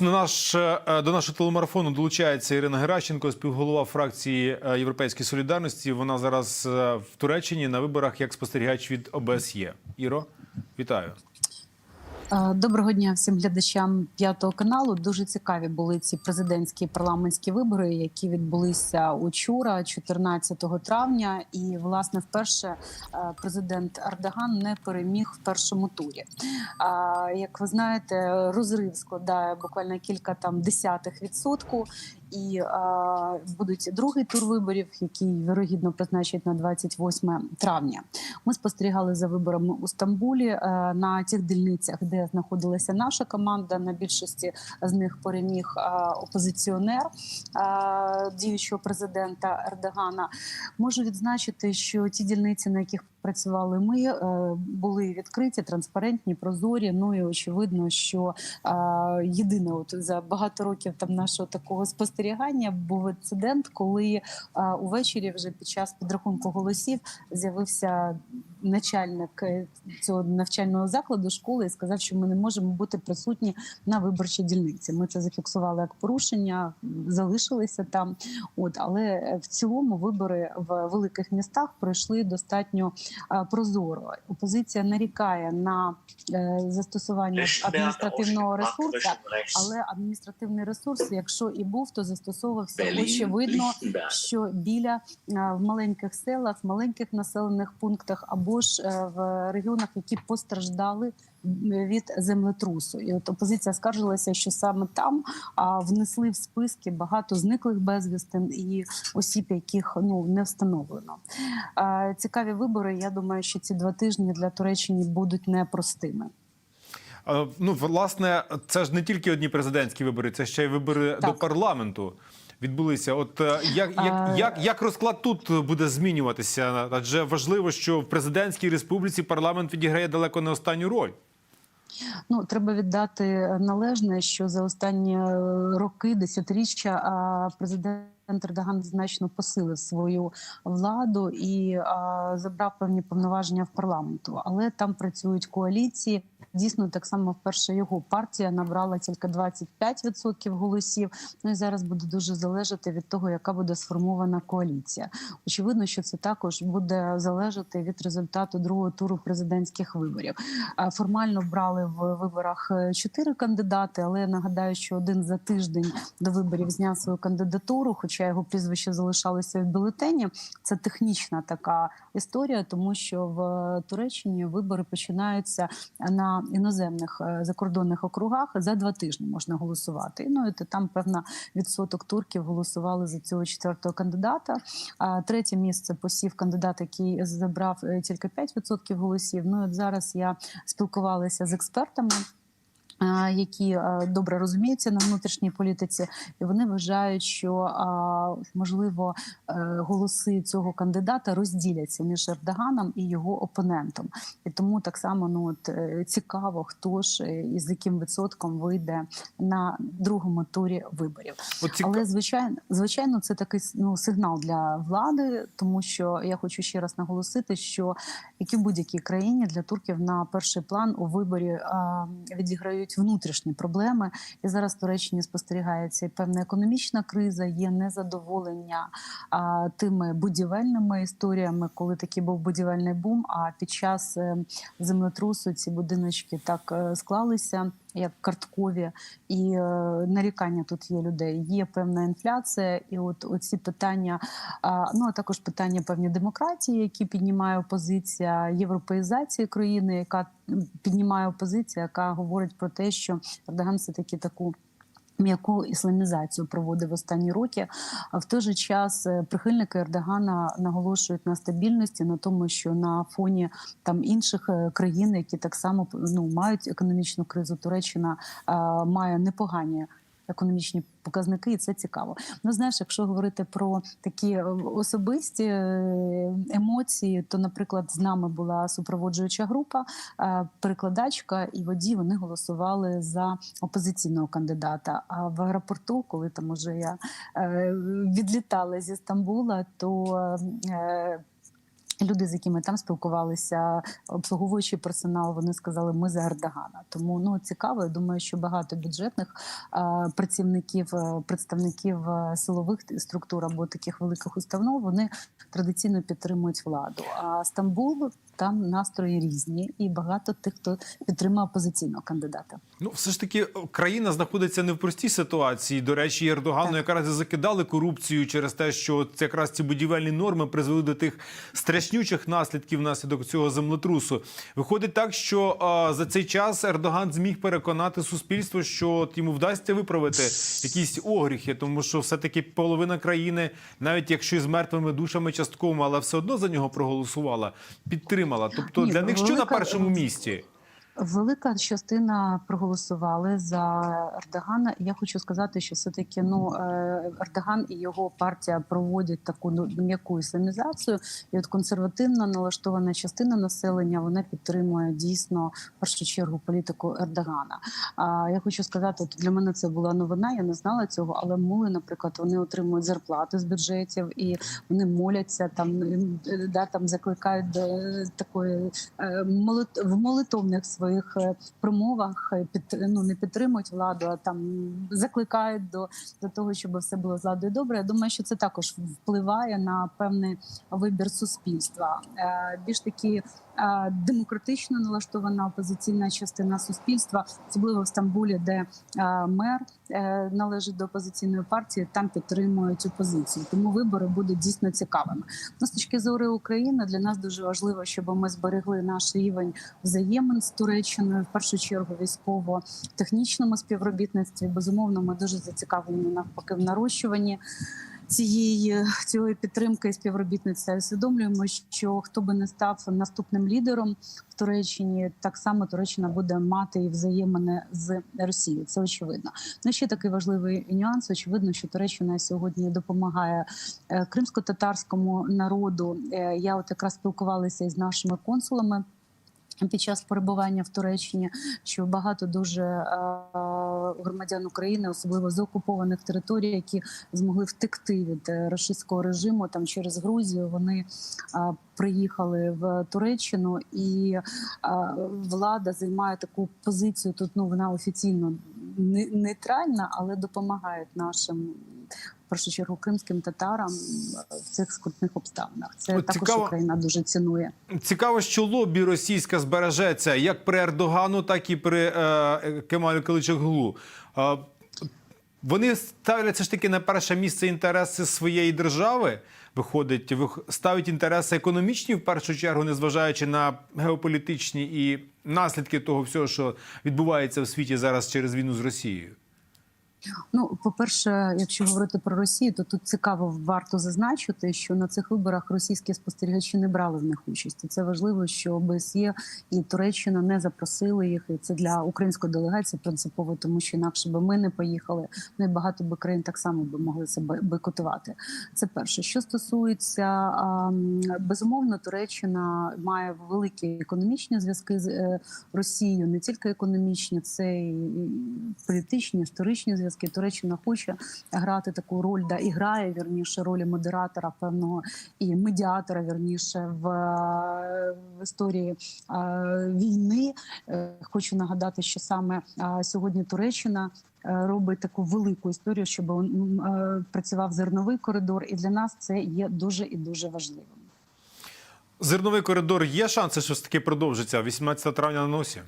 На наш е, до нашого телемарафону долучається Ірина Геращенко, співголова фракції е, Європейської солідарності. Вона зараз е, в Туреччині на виборах як спостерігач від ОБСЄ. Іро, вітаю. Доброго дня всім глядачам п'ятого каналу. Дуже цікаві були ці президентські парламентські вибори, які відбулися учора, 14 травня. І власне вперше е, президент Ардаган не переміг в першому турі. Як ви знаєте, розрив складає буквально кілька там десятих відсотку. І е, будуть другий тур виборів, який вирогідно призначать на 28 травня. Ми спостерігали за виборами у Стамбулі е, на тих дільницях, де знаходилася наша команда. На більшості з них переміг е, опозиціонер е, діючого президента Ердогана. Можу відзначити, що ті дільниці, на яких Працювали ми, е, були відкриті, транспарентні, прозорі. Ну і очевидно, що єдине, от за багато років там нашого такого спостерігання був інцидент, коли увечері, вже під час підрахунку голосів, з'явився начальник е, цього навчального закладу школи і сказав, що ми не можемо бути присутні на виборчій дільниці. Ми це зафіксували як порушення, залишилися там. От але в цілому вибори в великих містах пройшли достатньо е, прозоро. Опозиція нарікає на е, застосування адміністративного ресурсу, але адміністративний ресурс, якщо і був, то застосовувався очевидно, що біля е, в маленьких селах, в маленьких населених пунктах або ж е, в регіонах, які постраждали від землетрусу, і от опозиція скаржилася, що саме там внесли в списки багато зниклих безвісти і осіб, яких ну не встановлено. Цікаві вибори. Я думаю, що ці два тижні для Туреччини будуть непростими. Е, Ну, власне, це ж не тільки одні президентські вибори, це ще й вибори Так. до парламенту. Відбулися. От е, як, як, як, як розклад тут буде змінюватися? Адже важливо, що в президентській республіці парламент відіграє далеко не останню роль. Ну треба віддати належне, що за останні е, роки, десятиріччя, президент. Ердоган значно посилив свою владу і а, забрав певні повноваження в парламенту, але там працюють коаліції. Дійсно, так само вперше його партія набрала тільки 25% голосів. Ну і зараз буде дуже залежати від того, яка буде сформована коаліція. Очевидно, що це також буде залежати від результату другого туру президентських виборів. Формально брали в виборах е, чотири кандидати, але я нагадаю, що один за тиждень до виборів зняв свою кандидатуру, хоча його прізвище залишалося в бюлетені. Це технічна така історія, тому що в Туреччині вибори починаються на іноземних е, закордонних округах. За два тижні можна голосувати. Ну і там певна відсоток турків голосували за цього четвертого кандидата. А третє місце посів кандидат, який забрав е, тільки 5% голосів. Ну от зараз я спілкувалася з експертами. А, Які е, добре розуміються на внутрішній політиці, і вони вважають, що можливо е, голоси цього кандидата розділяться між Ердоганом і його опонентом, і тому так само ну от е, цікаво, хто ж е, і з яким відсотком вийде на другому турі виборів. От. Але звичайно, звичайно, це такий ну, сигнал для влади, тому що я хочу ще раз наголосити, що як і в будь-якій країні для турків на перший план у виборі а, відіграють внутрішні проблеми. І зараз Туреччині спостерігається певна економічна криза, є незадоволення а, тими будівельними історіями, коли такий був будівельний бум. А під час е, землетрусу ці будиночки так е, склалися. Як карткові і е, нарікання тут є людей. Є певна інфляція, і от оці питання, е, ну а також питання певні демократії, які піднімає опозиція, європеїзації країни, яка піднімає опозиція, яка говорить про те, що Ердоган все таки таку. М'яку ісламізацію проводив останні роки. А в той же час е, прихильники Ердогана наголошують на стабільності, на тому, що на фоні там інших е, країн, які так само ну мають економічну кризу, Туреччина е, має непогані економічні показники, і це цікаво. Ну знаєш, якщо говорити про такі е, особисті е, емоції, то, наприклад, з нами була супроводжуюча група, е, перекладачка і водій. Вони голосували за опозиційного кандидата. А в аеропорту, коли там уже я відлітала зі Стамбула, то Люди, з якими там спілкувалися, обслуговуючий персонал, вони сказали, ми за Ердогана. Тому ну цікаво. Я думаю, що багато бюджетних е, працівників, е, представників е, силових структур або таких великих установ вони традиційно підтримують владу. А Стамбул там настрої різні, і багато тих, хто підтримує опозиційного кандидата. Ну, все ж таки, країна знаходиться не в простій ситуації. До речі, Ердогану якраз і закидали корупцію через те, що це якраз ці будівельні норми призвели до тих страшнючих наслідків внаслідок цього землетрусу. Виходить так, що а, за цей час Ердоган зміг переконати суспільство, що от йому вдасться виправити якісь огріхи, тому що все-таки половина країни, навіть якщо і з мертвими душами частково, але все одно за нього проголосувала, підтримала. Тобто Ні, для них що на першому місці? Велика частина проголосували за Ердогана. Я хочу сказати, що все таки ну е, Ердоган і його партія проводять таку ну, м'яку ісламізацію. І от консервативно налаштована частина населення вона підтримує дійсно в першу чергу політику Ердогана. А я хочу сказати, для мене це була новина. Я не знала цього, але мули, наприклад, вони отримують зарплати з бюджетів і вони моляться там, е, да там закликають до е, такої молитовних своїх е, промовах е, під ну не підтримують владу, а там закликають до, до того, щоб все було з владою добре. Я думаю, що це також впливає на певний вибір суспільства. Е, Більш такі демократично налаштована опозиційна частина суспільства, особливо в Стамбулі, де мер належить до опозиційної партії, там підтримують опозицію. Тому вибори будуть дійсно цікавими. Ну, з точки зору України для нас дуже важливо, щоб ми зберегли наш рівень взаємин з Туреччиною, в першу чергу військово-технічному співробітництві. Безумовно, ми дуже зацікавлені навпаки в нарощуванні. Цієї цієї підтримки і співробітництва усвідомлюємо, що хто би не став наступним лідером в Туреччині, так само Туреччина буде мати і взаємини з Росією. Це очевидно. Ну ще такий важливий нюанс. Очевидно, що Туреччина сьогодні допомагає е, кримсько-татарському народу. Е, Я от якраз спілкувалася із нашими консулами. Під час перебування в Туреччині, що багато дуже е, громадян України, особливо з окупованих територій, які змогли втекти від е, російського режиму там через Грузію, вони е, приїхали в Туреччину, і влада займає таку позицію. Тут ну вона офіційно не- нейтральна, але допомагає нашим. Першу чергу кримським татарам е, в цих скрутних обставинах це От також цікаво- Україна дуже цінує. Цікаво, що лобі російське збережеться як при Ердогану, так і при е, Кемалю Киличоглу. Е, вони ставлять все ж таки на перше місце інтереси своєї держави. Виходить, вих- ставить інтереси економічні в першу чергу, незважаючи на геополітичні і наслідки того всього, що відбувається в світі зараз через війну з Росією. Ну, по-перше, якщо говорити про Росію, то тут цікаво варто зазначити, що на цих виборах російські спостерігачі не брали в них участь. І це важливо, що ОБСЄ і Туреччина не запросили їх. І це для української делегації принципово, тому що інакше би ми не поїхали. Ну і багато би країн так само би могли бой- бойкотувати. Це перше. Що стосується безумовно, Туреччина має великі економічні зв'язки з е, Росією, не тільки економічні, це і політичні, історичні зв'язки. Туреччина хоче грати таку роль, да і грає вірніше ролі модератора певного і медіатора, вірніше в, в історії війни. Е, Хочу нагадати, що саме сьогодні Туреччина. е, Робить таку велику історію, щоб е, працював зерновий коридор, і для нас це є дуже і дуже важливим. Зерновий коридор є шанси, що таки продовжиться 18 травня на носі.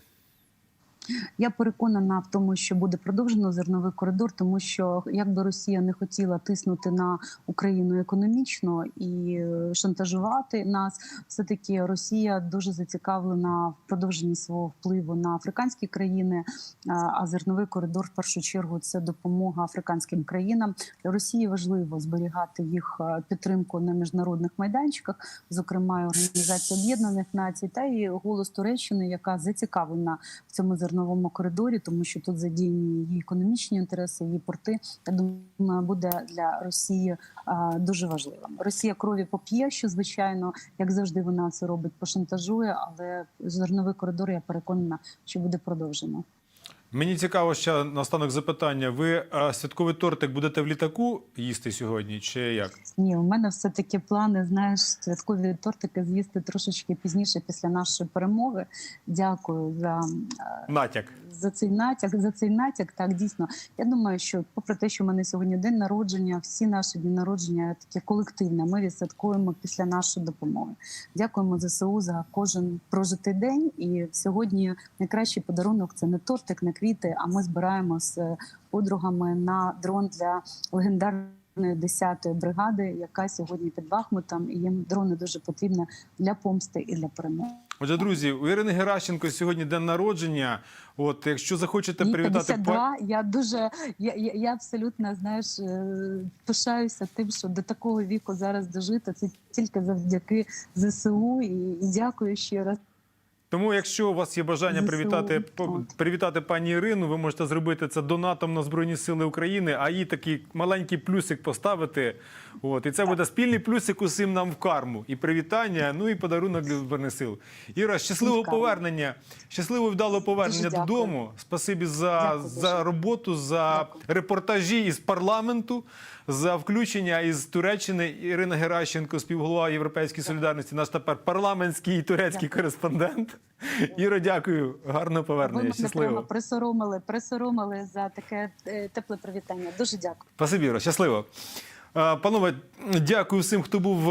Я переконана в тому, що буде продовжено зерновий коридор, тому що якби Росія не хотіла тиснути на Україну економічно і е, шантажувати нас, все таки Росія дуже зацікавлена в продовженні свого впливу на африканські країни. А- А зерновий коридор в першу чергу це допомога африканським країнам. Росії важливо зберігати їх е, підтримку на міжнародних майданчиках, зокрема Організація Об'єднаних Націй, та і голос Туреччини, яка зацікавлена в цьому зерновому коридорі, тому що тут задіяні її економічні інтереси, її порти. Я думаю, буде для Росії дуже важливим. Росія крові поп'є, що звичайно, як завжди, вона це робить, пошантажує, але зерновий коридор, я переконана, що буде продовжено. Мені цікаво ще наостанок запитання. Ви е, святковий тортик будете в літаку їсти сьогодні, чи як? Ні, у мене все таки плани. Знаєш, святкові тортики з'їсти трошечки пізніше після нашої перемоги. Дякую за е, Натяк. За цей натяк. За цей натяк, так дійсно. Я думаю, що попри те, що в мене сьогодні день народження, всі наші дні народження такі колективне. Ми відсвяткуємо після нашої допомоги. Дякуємо ЗСУ за кожен прожитий день. І сьогодні найкращий подарунок це не тортик, не квіти. А ми збираємо з подругами на дрон для легендарної 10-ї бригади, яка сьогодні під Бахмутом. І їм дрони дуже потрібні для помсти і для перемоги. Отже, друзі, у Ірини Геращенко сьогодні день народження. От, якщо захочете Їй привітати 52, я дуже я, я, я абсолютно знаєш е, пишаюся тим, що до такого віку зараз дожити. Це тільки завдяки ЗСУ і, і дякую ще раз. Тому, якщо у вас є бажання привітати привітати пані Ірину, ви можете зробити це донатом на Збройні Сили України, а їй такий маленький плюсик поставити. От, і це буде спільний плюсик усім нам в карму. І привітання, ну і подарунок для Збройних сил. Іра, щасливого повернення, щасливого і вдалого повернення Дуже дякую. додому. Спасибі за, Дякую за роботу, за Дякую. репортажі із парламенту, за включення із Туреччини. Ірина Геращенко, співголова Європейської солідарності, наш тепер парламентський і турецький Дякую. кореспондент. Іро, дякую. Гарного Ви повернення. мене прямо присоромили, присоромили за таке е, тепле привітання. Дуже дякую. Спасибі, Іро. Щасливо. Е, Панове, дякую всім, хто був. е,